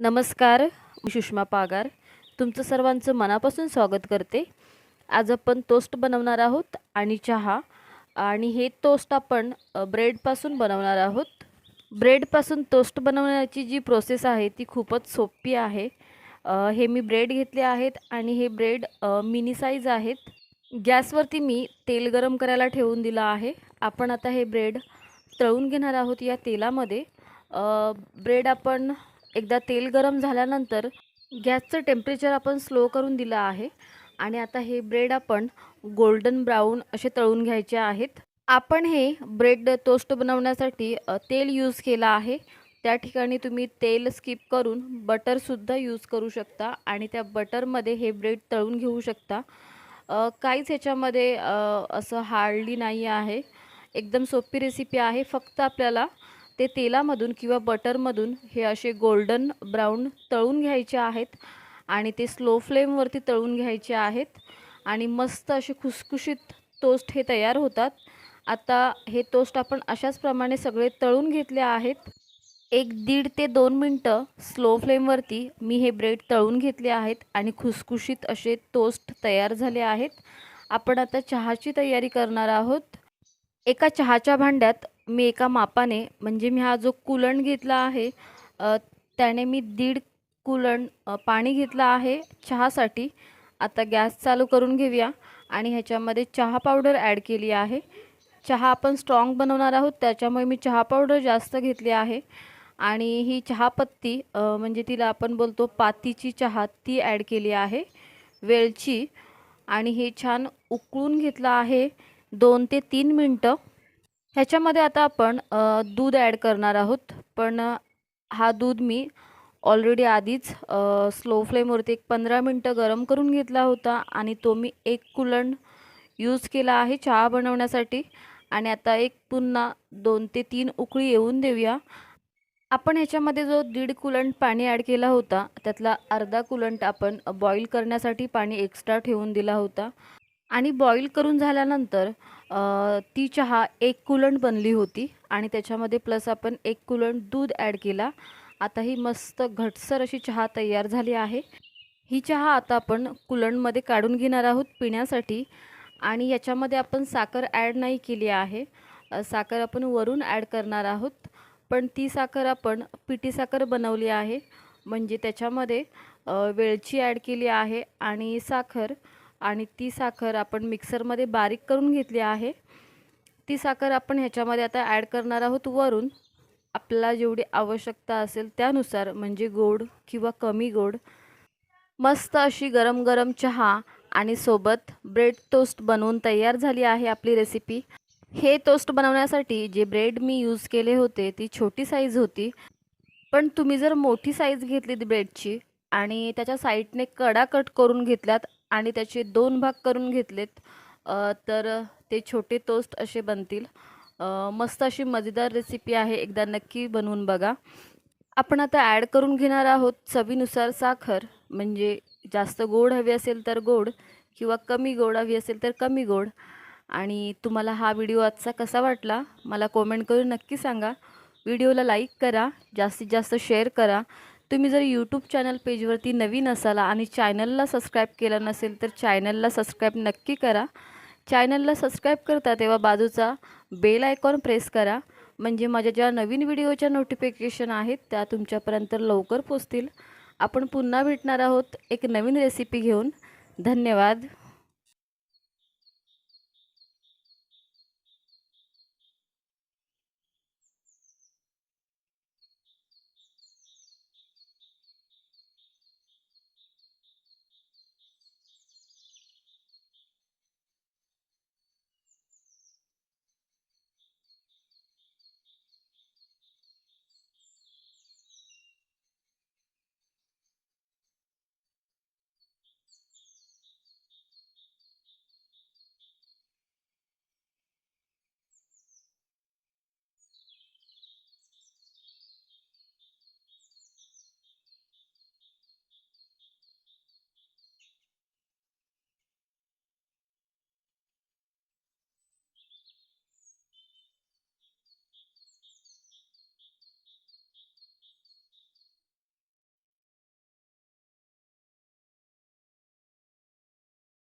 नमस्कार मी सुषमा पागार. तुमचं सर्वांचं मनापासून स्वागत करते. आज आपण टोस्ट बनवणार आहोत आणि चहा. आणि हे टोस्ट आपण ब्रेडपासून बनवणार आहोत. ब्रेडपासून टोस्ट बनवण्याची जी प्रोसेस आहे ती खूपच सोपी आहे. हे मी ब्रेड घेतले आहेत आणि हे ब्रेड मिनी साईज आहेत. गॅसवरती मी तेल गरम करायला ठेवून दिलं आहे. आपण आता हे ब्रेड तळून घेणार आहोत या तेलामध्ये. ब्रेड आपण एकदा तेल गरम झाल्यानंतर गॅसचं टेम्परेचर आपण स्लो करून दिलं आहे. आणि आता हे ब्रेड आपण गोल्डन ब्राऊन असे तळून घ्यायचे आहेत. आपण हे ब्रेड टोस्ट बनवण्यासाठी तेल यूज केलं आहे. त्या ठिकाणी तुम्ही तेल स्किप करून बटरसुद्धा यूज करू शकता आणि त्या बटरमध्ये हे ब्रेड तळून घेऊ शकता. काहीच ह्याच्यामध्ये असं हार्डली नाही आहे. एकदम सोपी रेसिपी आहे. फक्त आपल्याला ते तेलामधून किंवा बटरमधून हे असे गोल्डन ब्राऊन तळून घ्यायचे आहेत आणि ते स्लो फ्लेमवरती तळून घ्यायचे आहेत. आणि मस्त असे खुसखुशीत टोस्ट हे तयार होतात. आता हे टोस्ट आपण अशाच प्रमाणे सगळे तळून घेतले आहेत. एक दीड ते दोन मिनटं स्लो फ्लेमवरती मी हे ब्रेड तळून घेतले आहेत आणि खुसखुशीत असे टोस्ट तयार झाले आहेत. आपण आता चहाची तयारी करणार आहोत. एका चहाच्या भांड्यात मी एका मापाने म्हणजे मी हा जो कुलण घेतला आहे त्याने मी दीड कुलण पाणी घेतलं आहे चहासाठी. आता गॅस चालू करून घेऊया आणि ह्याच्यामध्ये चहा पावडर ॲड केली आहे. चहा आपण स्ट्रॉंग बनवणार आहोत त्याच्यामुळे मी चहा पावडर जास्त घेतली आहे. आणि ही चहापत्ती म्हणजे तिला आपण बोलतो पातीची चहा ती ॲड केली आहे वेलची. आणि हे छान उकळून घेतलं आहे दोन ते तीन मिनटं. ह्याच्यामध्ये आता आपण दूध ॲड करणार आहोत. पण हा दूध मी ऑलरेडी आधीच स्लो फ्लेमवरती एक पंधरा मिनटं गरम करून घेतला होता आणि तो मी एक कुलण यूज केला आहे चहा बनवण्यासाठी. आणि आता एक पुन्हा दोन ते तीन उकळी येऊन देऊया. आपण ह्याच्यामध्ये जो दीड कुलंट पाणी ॲड केला होता त्यातला अर्धा कुलंट आपण बॉईल करण्यासाठी पाणी एक्स्ट्रा ठेवून दिला होता. आणि बॉईल करून झाल्यानंतर ती चहा एक कुलंट बनली होती आणि त्याच्यामध्ये प्लस आपण एक कुलंट दूध ॲड केला. आता ही मस्त घटसर अशी चहा तयार झाली आहे. ही चहा आता आपण कुलंडमध्ये काढून घेणार आहोत पिण्यासाठी आणि याच्यामध्ये आपण साखर ॲड नाही केली आहे. साखर आपण वरून ॲड करणार आहोत. पण ती साखर आपण पिठी साखर बनवली आहे. म्हणजे त्याच्यामध्ये वेळची वेलची ॲड केली आहे आणि साखर आणि ती साखर आपण मिक्सरमध्ये बारीक करून घेतली आहे. ती साखर आपण ह्याच्यामध्ये आता ॲड करणार आहोत वरून. आपला जेवढी आवश्यकता असेल त्यानुसार म्हणजे गोड किंवा कमी गोड मस्त अशी गरम गरम चहा आणि सोबत ब्रेड टोस्ट बनवून तयार झाली आहे आपली रेसिपी. हे टोस्ट बनवण्यासाठी जे ब्रेड मी यूज केले होते ती छोटी साईज होती. पण तुम्ही जर मोठी साईज घेतली ब्रेडची आणि त्याच्या साईडने कडा कट करून घेतल्यात आणि त्याचे दोन भाग करून घेतलेत. तर ते छोटे टोस्ट असे बनतील. मस्त अशी मजेदार रेसिपी आहे. एकदा नक्की बनवून बघा. आपण आता ॲड करून घेणार आहोत चवीनुसार साखर. म्हणजे जास्त गोड हवी असेल तर गोड किंवा कमी गोड हवी असेल तर कमी गोड. आणि तुम्हाला हा व्हिडिओ आजचा कसा वाटला? मला कॉमेंट करून नक्की सांगा. व्हिडिओला लाईक करा. जास्तीत जास्त शेअर करा. तुम्ही जर यूट्यूब चॅनल पेजवरती नवीन असाल आणि चॅनलला सबस्क्राईब केलं नसेल तर चॅनलला सबस्क्राईब नक्की करा. चॅनलला सबस्क्राईब करता तेव्हा बाजूचा बेल आयकॉन प्रेस करा. म्हणजे माझ्या ज्या नवीन व्हिडिओच्या नोटिफिकेशन आहेत त्या तुमच्यापर्यंत लवकर पोचतील आपण पुन्हा भेटणार आहोत एक नवीन रेसिपी घेऊन. धन्यवाद.